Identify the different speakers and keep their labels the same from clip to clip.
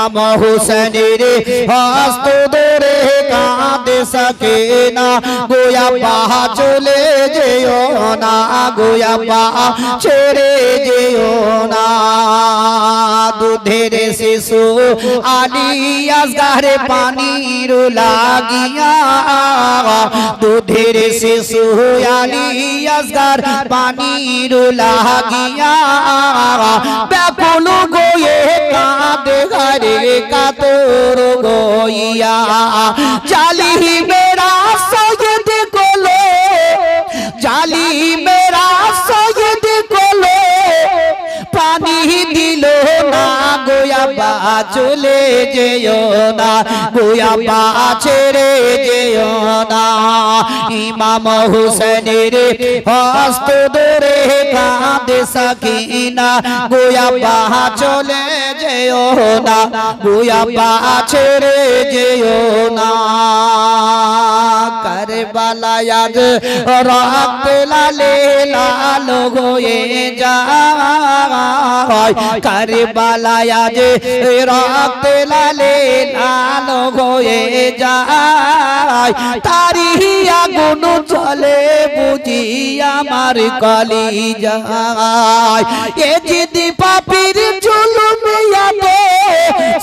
Speaker 1: ইমাম হুসেনের হস্ত ধরে কাঁদে সকে না গোয়া পাহা চলে যেও না গোয়া পাহা ছেড়ে যেও না দুধের শিশু আলী আসগারে পানির লাগিয়া। দুধের শিশু আলী আসগার পানির লাগিয়া। ব্যাকুল গোয়ে কাঁদে ঘরে কাতর গইয়া। জালি গোয়া পা চলে যেও না গোয়া পা ছেড়ে যেও না। ইমাম হুসেনের হস্ত ধরে কাঁদে সাকিনা গোয়া পা চলে যেও না পা ছেড়ে যেও না। কারবালায় আজ রক্ত লালে লাল হয়ে যায়। কারবালায় আজ রক্ত লালে লাল হয়ে যায়। তারি আগুন চলে বুঝি আমার কলি যায় এ যদি পাপির ইয়াদে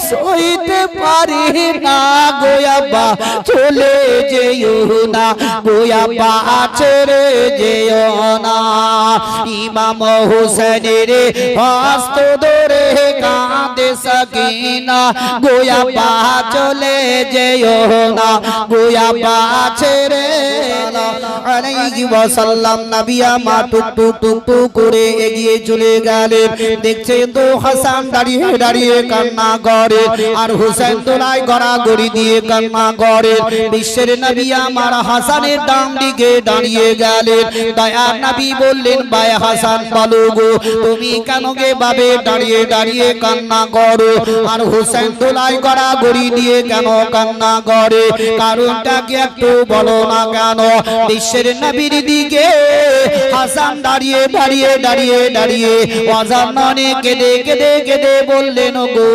Speaker 1: সইতে পারি না গোয়াবা চলে যেও না গোয়াবা ছেড়ে যেও না। ইমাম হোসেনের হস্ত ধরে কাঁদে সকিনা গোয়াবা চলে যেও না গোয়াবা ছেড়ে ওয়াসাল্লাম নবিয়া মা টুক টুক টুক টুক করে এগিয়ে চলে গেলেন। দেখছেন তো হাসান দাঁড়িয়ে দাঁড়িয়ে কান্না করে। আর হুসেন তোলাই গড়া গড়ি দিয়ে কান্না করে। বিশ্বের নবী আমার হাসানের ডান দিকে দাঁড়িয়ে গেলেন। দয়া নবী বললেন, ভাই হাসান, বলো গো, তুমি কেন গে বাবে দাঁড়িয়ে দাঁড়িয়ে কান্না করো? আর হুসেন তোলাই গড়া গড়ি দিয়ে কেন কান্না করে? কারণটা কি একটু বলো না কেন? বিশ্বের নবীর দিকে হাসান দাঁড়িয়ে দাঁড়িয়ে দাঁড়িয়ে দাঁড়িয়ে অজান মনে কেঁদে কেঁদে কেঁদে বললেন গো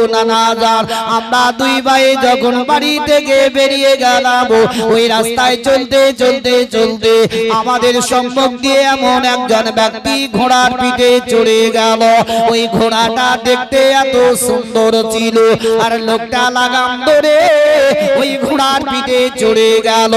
Speaker 1: নানাজার আমরা দুই ভাই যখন বাড়ি থেকে বেরিয়ে গেলাম, ওই রাস্তায় চলতে চলতে চলতে আমাদের সম্মুখ দিয়ে এমন একজন ব্যক্তি ঘোড়ার পিঠে চড়ে গেল। ওই ঘোড়াটা দেখতে এত সুন্দর ছিল, আর লোকটা লাগাম ধরে ওই ঘোড়ার পিঠে চড়ে গেল।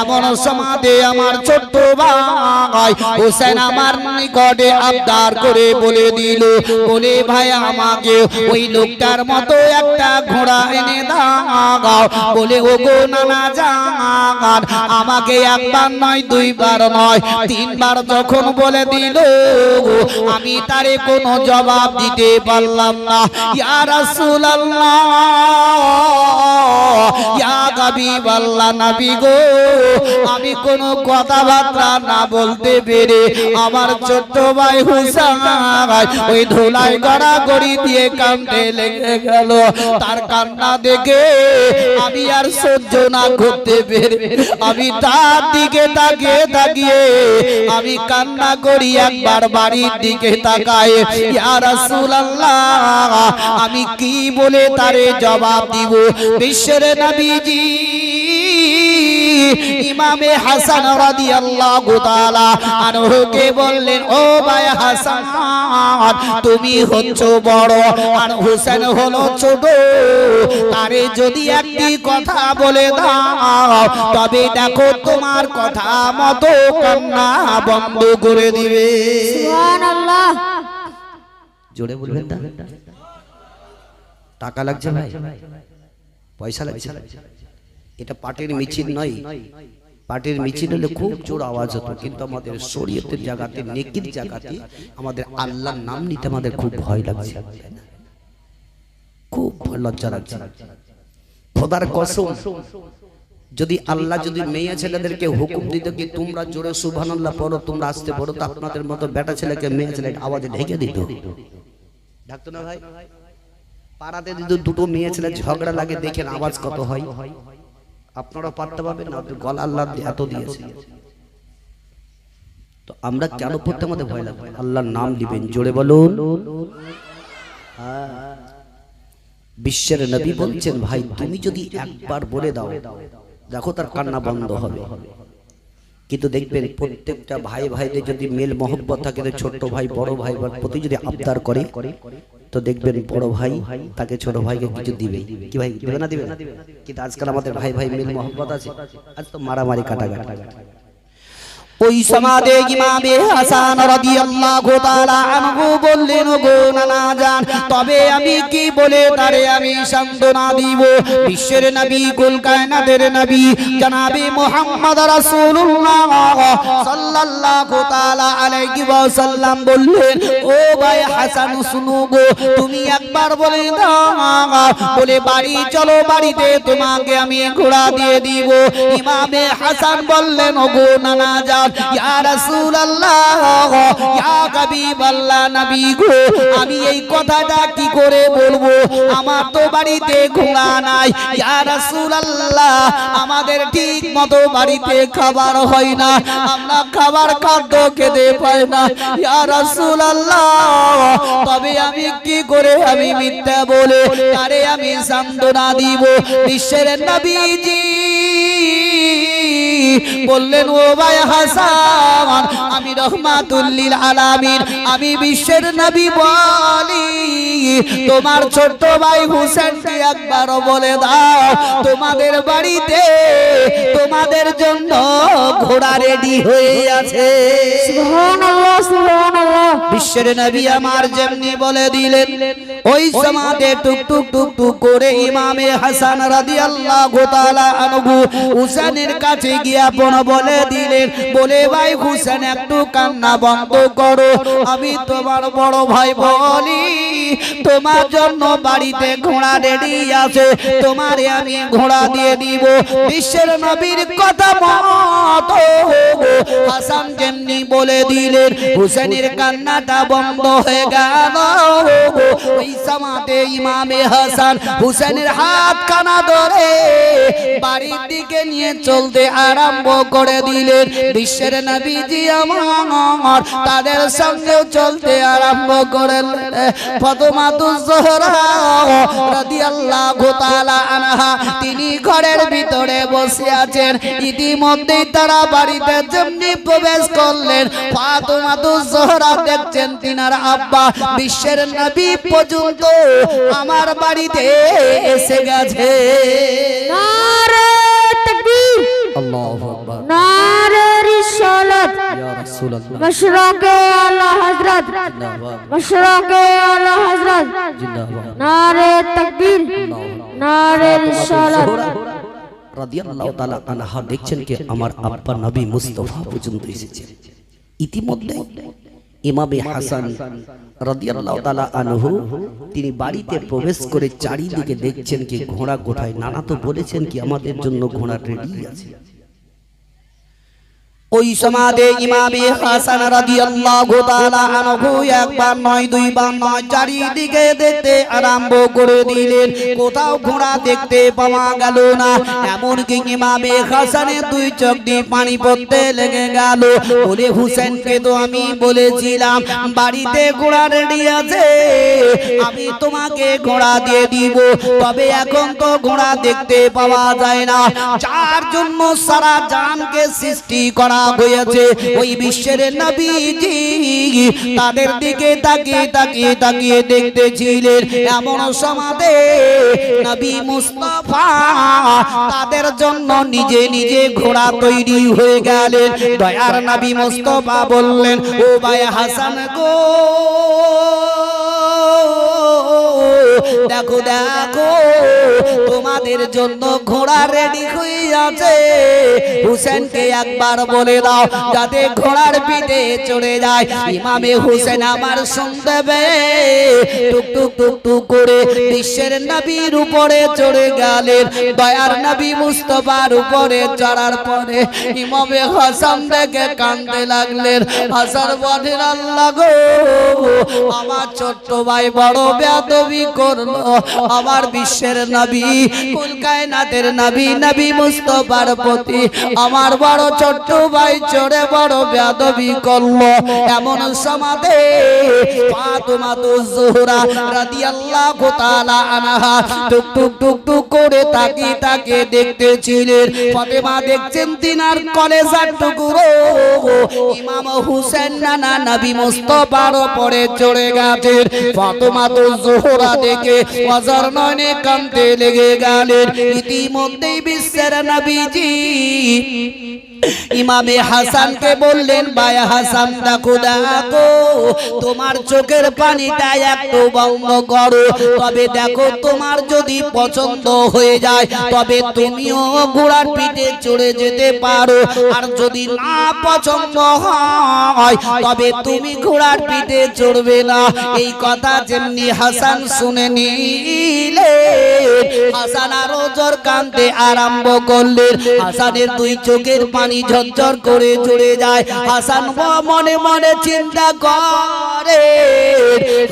Speaker 1: এমন সমাধে আমার ছোট্ট ভাই হোসেন আমার নিকটে আবদার করে বলে দিল বলে ভাই আমাকে ওই লোকটার মতো একটা ঘোড়া এনে দাও। বলে ও গো নানা জান আমাকে একবার নয়, দুইবার নয়, তিনবার যখন বলে দিল আমি তারে কোনো জবাব দিতে পারলাম না। ইয়া রাসূলুল্লাহ, ইয়া হাবিবাল্লাহ নবী গো, আমি কোনো কথাবার্তা না বলতে পেরে আমার ছোট্ট ভাই হুসাইন ওই ধুলাই গড়া গড়ি দিয়ে কান্দে লেগে গেল। তার কান্না দেখে আমি আর সহ্য না করতে পেরে। আমি তার দিকে তাকিয়ে তাকিয়ে আমি কান্না করি একবার বাড়ির দিকে তাকায়। ইয়া রাসূলুল্লাহ আমি কি বলে তারে জবাব দিব? বিশ্বের নবীজি ইমামে হাসান রাদিয়াল্লাহু তাআলা আনহুকে বললেন ও ভাই হাসান তুমি হচ্ছ বড়। আর হোসেন হলো ছোট। তারে যদি একটি কথা বলে দাও তবে দেখো তোমার কথা মতো কান্না বন্ধ করে দিবে।
Speaker 2: সুবহানাল্লাহ।
Speaker 1: জোরে বলবেন টাকা লাগছে ভাই? পয়সা লাগছে? এটা পাটের মিছিল নয়। পাটের মিছিল হলে খুব জোর আওয়াজ হতো কিন্তু আমাদের শরীয়তের জায়গাতে নেকির জায়গাতে আমাদের আল্লাহর নাম নিতে আমাদের খুব ভয় লাগছে। খুব লজ্জা লাগছে। খোদার কসম যদি আল্লাহ যদি মেয়ে ছেলেদেরকে হুকুম দিত কি তোমরা জোরে সুবহানাল্লাহ পড়ো তোমরা আসতে পড়ো তো আপনাদের মতো বেটা ছেলেকে মেয়ে ছেলে আওয়াজে ঢেকে দিত। ডাকতো না ভাই? পাড়াতে যদি দুটো মেয়ে ছেলে ঝগড়া লাগে দেখেন আওয়াজ কত হয় আপনারা পারতে পাবেন না গলা আল্লাহ এত দিয়েছে। তো আমরা কেন পড়তে আমাদের ভয় লাগবে আল্লাহর নাম দিবেন জোরে বলুন। বিশ্বের নবী বলছেন ভাই তুমি যদি একবার বলে দাও দেখো তার কান্না বন্ধ হবে। কিন্তু দেখবেন প্রত্যেকটা ভাই ভাইদের যদি মেল মহব্বত থাকে ছোট ভাই, বড় ভাই প্রতি যদি আবদার করে, তো দেখবেন বড় ভাই তাকে ছোট ভাইকে কিছু দিবে। কি ভাই, দেবে না দিবে? কিন্তু আজকাল আমাদের ভাই ভাই মেল মহব্বত আছে। আজ তো মারামারি কাটাকাটি। ওই সমাদে ইমামে হাসান রাদিয়াল্লাহু তাআলা আনহু বললেন গো নানা জান, তবে আমি কি বলে তারে আমি সান্ত্বনা দিব? বিশ্বের নবী, কুল কায়নাতের নবী, জনাবে মুহাম্মদ রাসূলুল্লাহ সাল্লাল্লাহু তাআলা আলাইহি ওয়াসাল্লাম বললেন, ও ভাই হাসান, শুনো গো, তুমি একবার বলে দাও, বলে বাড়ি চলো, বাড়িতে তোমাকে আমি ঘোড়া দিয়ে দিব। ইমামে হাসান বললেন গো নানা জান ইয়া রাসূলুল্লাহ, ইয়া নবী গো, আমি এই কথাটা কি করে বলব? আমার তো বাড়িতে ঘোড়া নাই। ইয়া রাসূলুল্লাহ, আমাদের ঠিক মতো বাড়িতে খাবার হয় না। আমরা খাবার খাদ্য খেতে পাই না। ইয়া রাসূলুল্লাহ, তবে আমি কি করে আমি মিথ্যা বলে, তারে আমি সান্ত্বনা দিব। বিশ্বের নবীজি বললেন ও ভাই হাসান আমি রহমাতুল্লিল আলামিন আমি বিশ্বের নবী বলি। তোমার ছোট্ট ভাই হুসেনকে একবার বলে দাও তোমাদের বাড়িতে তোমাদের জন্য ঘোড়া রেডি হয়ে আছে।
Speaker 2: সুবহানাল্লাহ সুবহানাল্লাহ।
Speaker 1: বিশ্বের নবী আমার যেমনি বলে দিলেন ওই সমাতে টুক টুক টুক টুক করে ইমামে হাসান রাদিয়াল্লাহু তাআলা আনহু হুসেনের কাছে গিয়ে আপন বলে দিলেন বলে, ভাই হুসেন, একটু কান্না বন্ধ করো। আমি তোমার বড় ভাই বলি, তোমার জন্য বাড়িতে ঘোড়া রেডি আছে। তোমারে আমি ঘোড়া দিয়ে দিব। বিশ্বের নবীর কথা মতো হাসান যেমনি বলে দিলেন, হুসেনের কান্নাটা বন্ধ হয়ে গেল। ইমামে হাসান হুসেনের হাত কানা ধরে বাড়ির দিকে নিয়ে চলতে আরম্ভ করে দিলেন। বিশ্বের নবীজি আমার তাদের সঙ্গে চলতে আরম্ভ করেন ফতমাতুজ জোহরা রাদিয়াল্লাহু তাআলা আনহা, তিনি ঘরের ভিতরে বসে আছেন। ইতিমধ্যেই তারা বাড়িতে যেমনি প্রবেশ করলেন ফাতেমাতুজ জোহরা দেখছেন তিনার আব্বা বিশ্বের নবী পর্যন্ত আমার বাড়িতে এসে গেছে।
Speaker 2: নারে
Speaker 1: আল্লাহু আকবার।
Speaker 2: নারে রিসালাত
Speaker 1: ইয়া রাসূলুল্লাহ।
Speaker 2: মশরকে আলা হযরত। মশরকে আলা হযরত।
Speaker 1: জিন্দাবাদ।
Speaker 2: নারে তাকবীর।
Speaker 1: রাদিয়াল্লাহু তাআলা আনহা দেখছেন কি আমার আব্বা নবী মুস্তাফা পর্যন্ত এসেছেন ইতিমধ্যে ইমামে হাসান আনহু, তিনি বাড়িতে প্রবেশ করে চারিদিকে দেখছেন কি ঘোড়া কোথায় নানা তো বলেছেন কি আমাদের জন্য ঘোড়া রেডি আছে। ওই সমাদে ইমামে হাসান রাদিয়াল্লাহু তাআলা আনহু একবার নয়, দুই দুইবার নয়, চারিদিকে দেখতে আরম্ভ করে দিলেন। কোথাও ঘোড়া দেখতে পাওয়া গেল না। এমন কি ইমামে হাসানের দুই চোখ দিয়ে পানি পড়তে লেগে গেল। বলে, হুসেনকে তো আমি বলেছিলাম, বাড়িতে ঘোড়া রেডি আছে। আমি তোমাকে ঘোড়া দিয়ে দিব। তবে এখন তো ঘোড়া দেখতে পাওয়া যায় না। যার জন্য সারা জানকে সৃষ্টি করা হয়েছে। ওই বিশ্বের নবীজি তাদের দিকে তাকিয়ে তাকিয়ে তাকিয়ে দেখতেছিলেন। এমন সমাদে নবী মুস্তাফা তাদের জন্য নিজে নিজে ঘোড়া তৈরি হয়ে গেলেন। দয়ার নবী মুস্তাফা বললেন, ও ভাই হাসান গো, দেখো দেখো তোমাদের জন্য ঘোড়া রেডি হয়ে আছে। হুসেনকে একবার বলে দাও, যাতে ঘোড়ার পিঠে চড়ে যায়। ইমামে হুসেন আমার শুনতে পেয়ে টুক টুক টুক টুক করে বিশ্বের নবীর উপরে চড়ে গেলেন। দয়ার নবী মুস্তফার উপরে চড়ার পরে ইমামে হাসান দেখে কাঁদতে লাগলেন। হাসান বলেন, আল্লাহ গো, আমার ছোট্ট ভাই বড় বেয়াদবি করে করল। আমার বিশ্বের নবী কুল কায়নাতের নবী নবী মুস্তফার প্রতি। আমার বড় ছোট্ট ভাই চড়ে বড় বেদবি করল। এমন সমাদে ফাতেমা তো জোহরা রাদিয়াল্লাহু তাআলা আনহা টুক টুক টুক টুক করে তাকি তাকে দেখতেছিলেন। ফাতেমা দেখছেন তিনার কলেজার টুকরো। ইমাম হুসেন নানা নবী মুস্তফার উপরে চড়ে গেছেন। ফাতেমা তো জোহরা দেখে অজর নয়নে কান্দতে লেগে গেলেন ইতিমধ্যেই বিশ্বের নবীজি ইমামে হাসানকে বললেন ভাই হাসান দেখো দেখো তোমার চোখের পানিটা একটু বন্ধ করো। তবে দেখো তোমার যদি পছন্দ হয়ে যায় তবে তুমিও ঘোড়ার পিঠে চড়ে যেতে পারো। আর যদি না পছন্দ হয় তবে তুমি ঘোড়ার পিঠে চড়বে না। এই কথা যেমনি হাসান শুনে নিলে হাসান আরও জোর কানতে আরম্ভ করলেন। হাসানের দুই চোখের পানি ঝরঝর করে চড়ে যায়। হাসান মনে মনে চিন্তা করে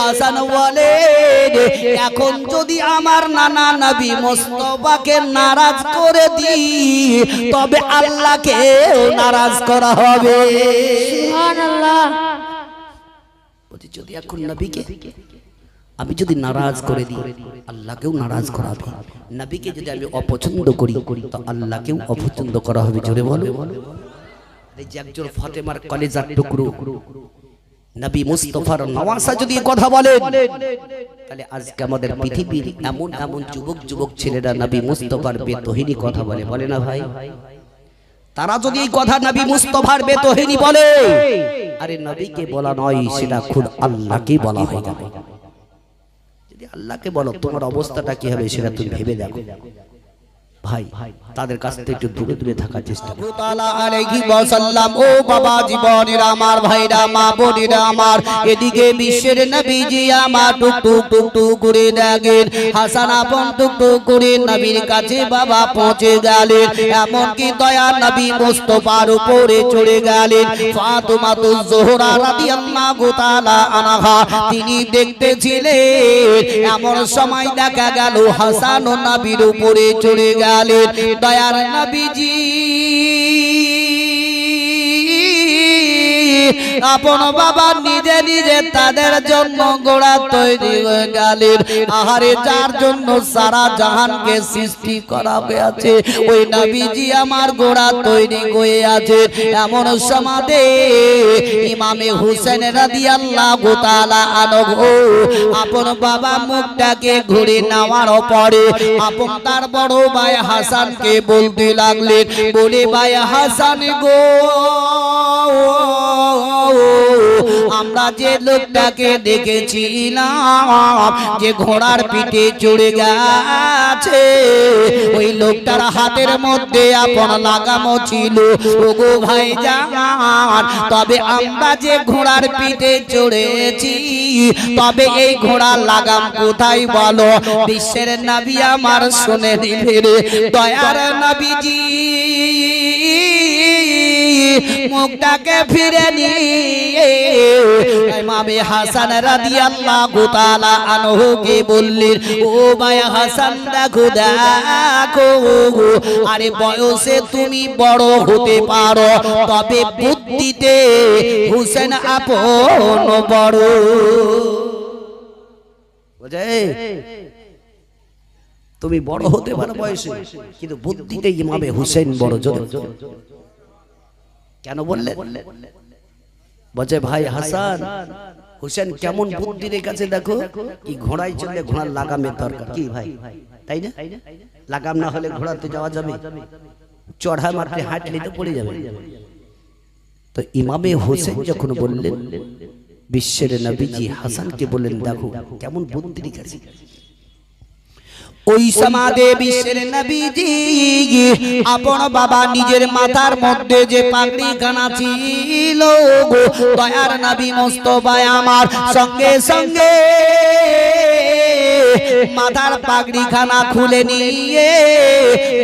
Speaker 1: হাসান বলে এখন যদি আমার নানা নবী মোস্তফাকে নারাজ করে দিই তবে আল্লাহকে নারাজ করা হবে।
Speaker 2: সুবহানাল্লাহ।
Speaker 1: যদি এখন নবীকে আমি যদি নারাজ করে দিই, আল্লাহকেও নারাজ করা হবে নবীকে যদি আমি অপছন্দ করি, তো আল্লাহকেও অপছন্দ করা হবে, জোরে বলো। যে একজন ফাতেমার কলেজার টুকরো, নবী মুস্তফার নওয়াসা যদি কথা বলে তাহলে আজকে আমাদের পৃথিবীর এমন এমন যুবক যুবক ছেলেরা নবী মুস্তফার বেতহিনী কথা বলে বলে না ভাই? তারা যদি এই কথা নবী মুস্তফার বেতহিনী বলে, আরে নবীকে বলা নয়, সেটা খুদ আল্লাহকে বলা হয়ে যাবে। আল্লাহকে বলো তোমার অবস্থাটা কি হবে? সেটা তুমি ভেবে দেখো। ভাই, তাদের কাছ থেকে একটু দূরে দূরে থাকার চেষ্টা ও বাবা জীবনের আমার ভাইরা, মা বোনেরা আমার, এদিকে বিশ্বের নবীজি আমার টুক টুক টুক টুক করে হাসান আপন টুক টুক করে নবীর কাছে বাবা পৌঁছে গেলেন, এমনকি দয়া নবী মোস্তফার উপরে চড়ে গেলেন রাদিয়াল্লাহু তাআলা আনহা, তিনি দেখতেছিলেন, এমন সময় দেখা গেল হাসান নবীর উপরে চড়ে গেলেন দয়ার নবীজি। আপন বাবা নিজে নিজে তাদের জন্য গোড়া তৈরি হয়ে গেলেন। আহারে, যার জন্য সারা জাহানকে সৃষ্টি করা হয়েছে, ওই নবীজি আমার গোড়া তৈরি হয়ে আছে। এমন সমাধে ইমামে হুসেন রাদিয়াল্লাহু তাআলা আনহু আপন বাবা মুখটাকে ঘুরে নেওয়ার পরে আপন তার বড় ভাই হাসানকে বলতে লাগলেন, বলে, ভাই হাসান গো আমরা যে লোকটাকে দেখেছিলাম যে ঘোড়ার পিঠে চড়ে গেছে। ওই লোকটার হাতের মধ্যে আপন লাগামো ছিল। ওগো ভাই জান তবে আমরা যে ঘোড়ার পিঠে চড়েছি, তবে এই ঘোড়ার লাগাম কোথায় বলো? বিশ্বের নবী আমার শুনে দিলে দয়ার নবীজি। মুখটাকে ফিরে নিয়ে। ইমামে হাসান রাদিয়াল্লাহু তাআলা আনহুকে বললেন? ও ভাই হাসান, দেখো দেখো। আরে বয়সে তুমি বড় হতে পারো, তবে বুদ্ধিতে হুসেন আপন বড়। তুমি বড় হতে পারো বয়সে, কিন্তু বুদ্ধিতে ইমামে হুসেন বড়, জোরে। কেন বললেন? বলছে, ভাই হাসান, হুসেন কেমন বুদ্ধি রেখেছে দেখো কি ঘোড়ায় চললে ঘোড়ার লাগামের দরকার। কি ভাই? তাই না? লাগাম না হলে ঘোড়াতে যাওয়া যাবে? চড়া মারতে হাঁটলে তো পড়ে যাবে। তো ইমামে হোসেন যখন বললেন, বিশ্বের নবীজি হাসানকে বললেন, দেখো, কেমন বুদ্ধি রেখেছে ওই সমাদে বিশ্বের নবীজি আপন বাবা নিজের মাথার মধ্যে যে পাগড়ি খানা ছিল গো, দয়ার নবী মোস্তফা আমার সঙ্গে সঙ্গে মাথার পাগড়ি খানা খুলে নিয়ে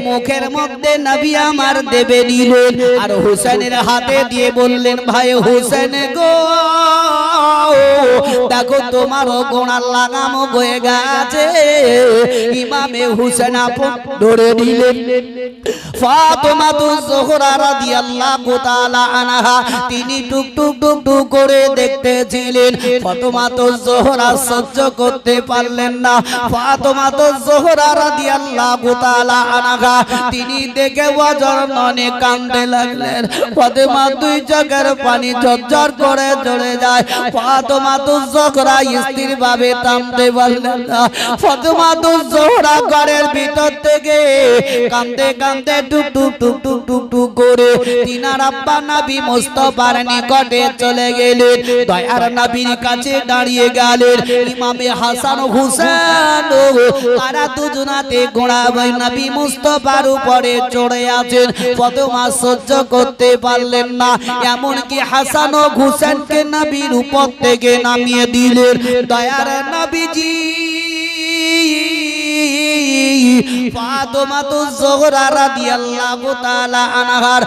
Speaker 1: মুখের মধ্যে নবী আমার দেবে নিলেন। আর হোসেনের হাতে দিয়ে বললেন ভাই হোসেন গো দেখো তোমারও গোড়ার লাগামো হয়ে গেছে। ইমামে হুসেন আপন ধরে দিলেন ফাতেমা তু রাদিয়াল্লাহু তাআলা আনহা, তিনি টুক টুক টুক টুক করে দেখতেছিলেন। ফাতেমা তু সহ্য করতে পারলেন না। ফাতেমা তু রাদিয়াল্লাহু তাআলা আনহা, তিনি দেখে কাঁদতে লাগলেন। ফাতেমা দুই চোখের পানি ঝরঝর করে চলে যায়। ফাতেমা তু জোহরা স্থির ভাবে থামতে পারলেন না। ফাতেমা তু জোহরা ঘরের ভিতর থেকে কান্দে কান্দে টুক টুক টুক টুক টুক টুক করে তিনার আব্বা নবী মুস্তফার নিকটে চলে গেলেন। দয়ার নবীর কাছে দাঁড়িয়ে গেলেন। ইমামে হাসান হুসেন, তারা দুজনাতে ঘোড়া ভাই নবী মুস্তফার উপরে চড়ে আছেন। ফতেমা সহ্য করতে পারলেন না। এমনকি হাসান হুসেনকে নবীর উপর থেকে নামিয়ে দিলেন দয়ার নবীজি আমার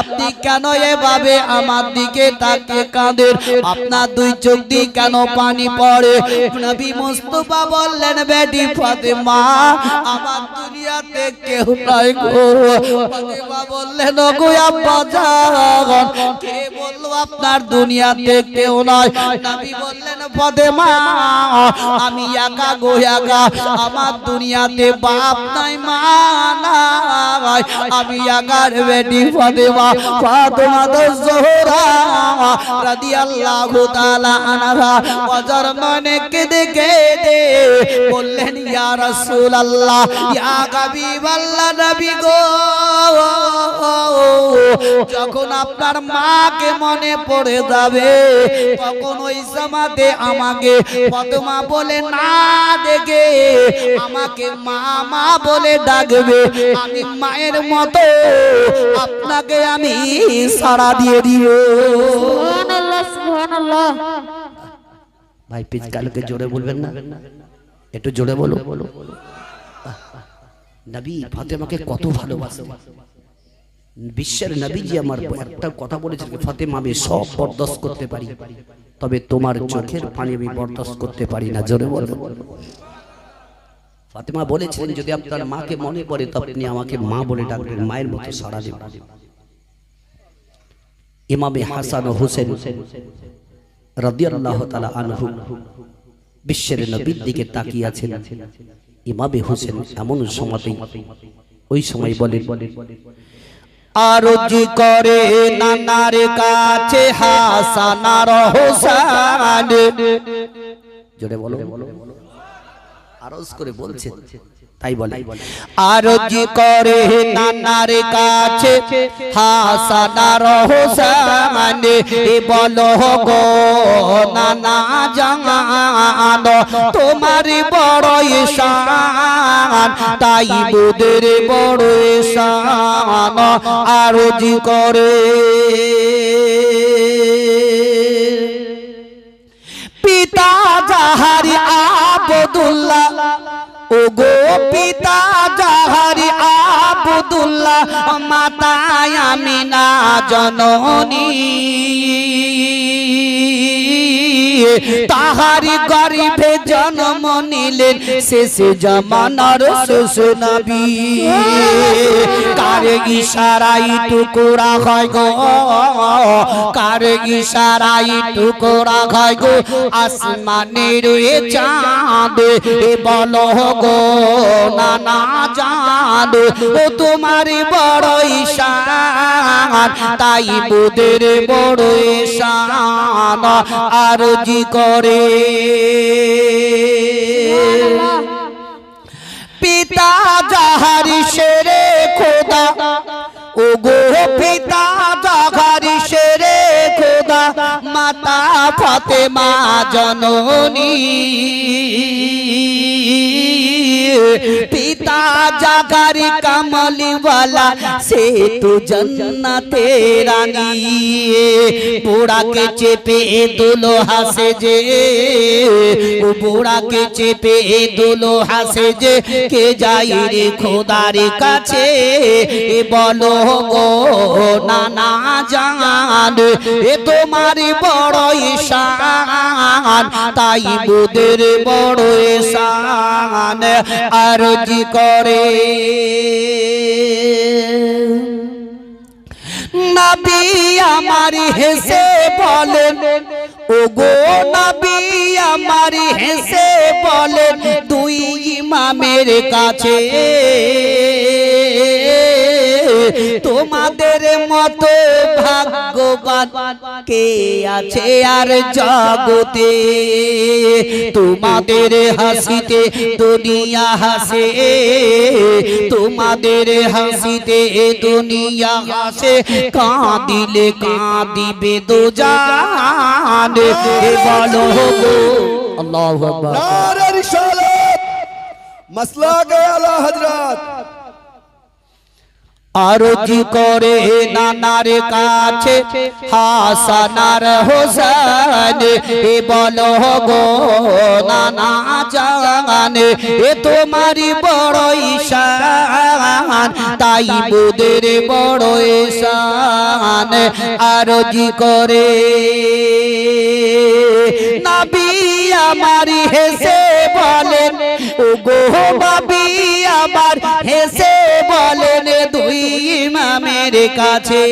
Speaker 1: আপনি কেন এভাবে আমার দিকে তাকিয়ে কাঁদেন? আপনার দুই চোখ দিয়ে কেন পানি পড়ে? নবী মুস্তফা বললেন, বেটি ফাতেমা, আমার দুনিয়াতে কেউ নাই গো। ফাতেমা বললেন গো আব্বা জান? কে বলল আপনার দুনিয়াতে কেউ নাই? নবী বললেন ফাতেমা আমি একা গো একা। আমার দুনিয়াতে বাপ নাই মা নাই। আমি একার বেটি ফাতেমা। ফাতেমা তো জোহরা রাদিয়াল্লাহু তাআলা আনহা। ওয়াজার মনে কেঁদে কেঁদে বললেন ইয়া রাসূলুল্লাহ ইয়া হাবিবাল্লাহ নবী গো। যখন আপনার মাকে মনে পড়ে যাবে তখন ওই সমাতে আমাকে ফাতেমা বলে না দেখে। আমাকে মা মা বলে ডাকবে আমি মায়ের মতো আপনাকে আমি সাড়া দিয়ে দিব।
Speaker 2: সুবহানাল্লাহ
Speaker 1: ভাই পিচ কালকে জোরে বলবেন না? একটু জোরে বলো। বলো নবী ফাতেমাকে কত ভালোবাসে। বিশ্বের নবীজি আমার একটা কথা বলেছেন ফাতেমা আমি সব বরদাস্ত করতে পারি। তবে তোমার চোখের পানি আমি বরদাস্ত করতে পারি না জোরে বলো। ফাতেমা বলেছিলেন যদি আপনার মাকে মনে পড়ে তো আপনি আমাকে মা বলে ডাকবেন মায়ের মতো সাড়া দেবেন ইমামে হাসান ও হুসেন রাদিয়াল্লাহু তাআলা আনহু বিশ্বের নবীর দিকে তাকিয়ে আছেন ইমামে হোসেন এমন সময়তেই ওই সময় বলেন। আরজি করে নানার কাছে হাসানার হোসেন। জোরে বলো। আরজ করে বলছেন তাই বলে। আরজি করে নানার কাছে হাসানার হোসেন এ বলো গো নানা জান তোমার বড় ঈশান তাই বুদের বড় ঈশান আরজি করে। পিতা জাহারি আবদুল্লাহ। ও গো পিতা জাহারি আবদুল্লাহ মাতা আমিনা জননী। তাহারি গরিবে জন্ম নিলেন, শেষে জমানার শেষ নবী। ইশারাই টুকুরা হয় গো, কার ইশারাই টুকুরা হয় গো, আসমানের এ চাঁদ, এ বলো গো, নানা চাঁদ, ও তোমার বড় ঈশান, তাই বুদের বড় ঈশান, আর জি করে। পিতা যাহারি সেরে খোদা ও গো পিতা যাহারি সেরে খোদা মাতা ফাতেমা জননী। জাগারি কামলিওয়ালা সে তো জন্নাতে রানী বোড়াকে চেপে দুলো হাসে যে ও বোড়াকে চেপে দুলো হাসে যে কে যাই রে খোদার কাছে বলো গো নানা জান এ তোমার বড় ঈশান, তাই বুদের বড় ঈশান আর জি করে। নবী আমার হেসে বলেন ও গো নবী আমার হেসে বলেন, দুই ইমামের কাছে। তোমাদের মতো ভাগ্যবান কে আছে আর জগতে? তোমাদের হাসিতে দুনিয়া হাসে তোমাদের হাসিতে দুনিয়া হাসে। কাঁদিলে কাঁদিবে দু জান বলো
Speaker 3: মসলা গয়া হজরত
Speaker 1: আরজি করে নানার কাছে হাসানার হোসেন এ বল গো নানা জান এ তোমারি বড় ঈশান তাই বুদের বড় ঈশান আরজি করে। নাবি আমার হেসে বলেন ও গো বাবি আমার হেসে কাছে।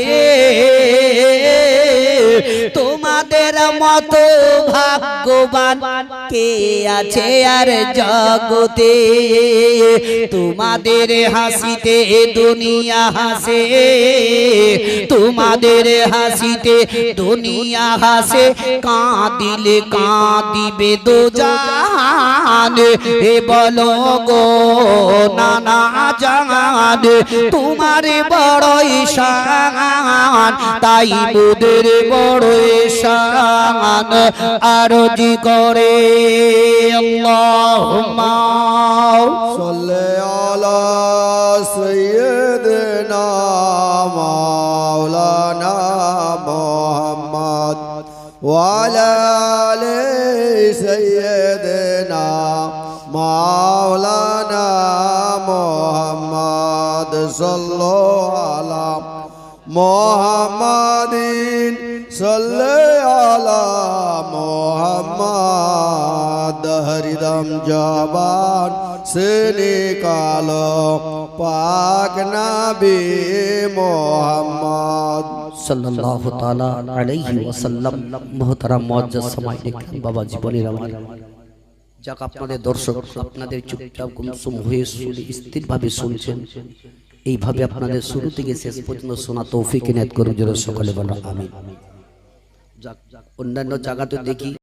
Speaker 1: তোমাদের মতো ভাগ্যবান কে আছে আর জগতে? তোমাদের হাসিতে দুনিয়া হাসে। তোমাদের হাসিতে দুনিয়া হাসে। দিলে কাঁদিবে দু জাহান এ বল গো নানা জাহান, তোমার বড় ঈশান তাই বুদের বড় ঈশান আরজি করে
Speaker 3: সৈয়দ না আলা সাইয়্যিদিনা وعلى آل سيدنا مولانا محمد صلى على محمد صلى على محمد
Speaker 1: হরিদম জবান সে নিকালো পাক নবী মোহাম্মদ যাক আপনাদের দর্শক, আপনাদের চুপচাপ গুমসুম স্থিরভাবে শুনছেন। এইভাবে আপনাদের শুরু থেকে শেষ পর্যন্ত শোনা তৌফিক এনায়েত করুন সকলে বলা আমিন। যাক, অন্যান্য জায়গাতে দেখি।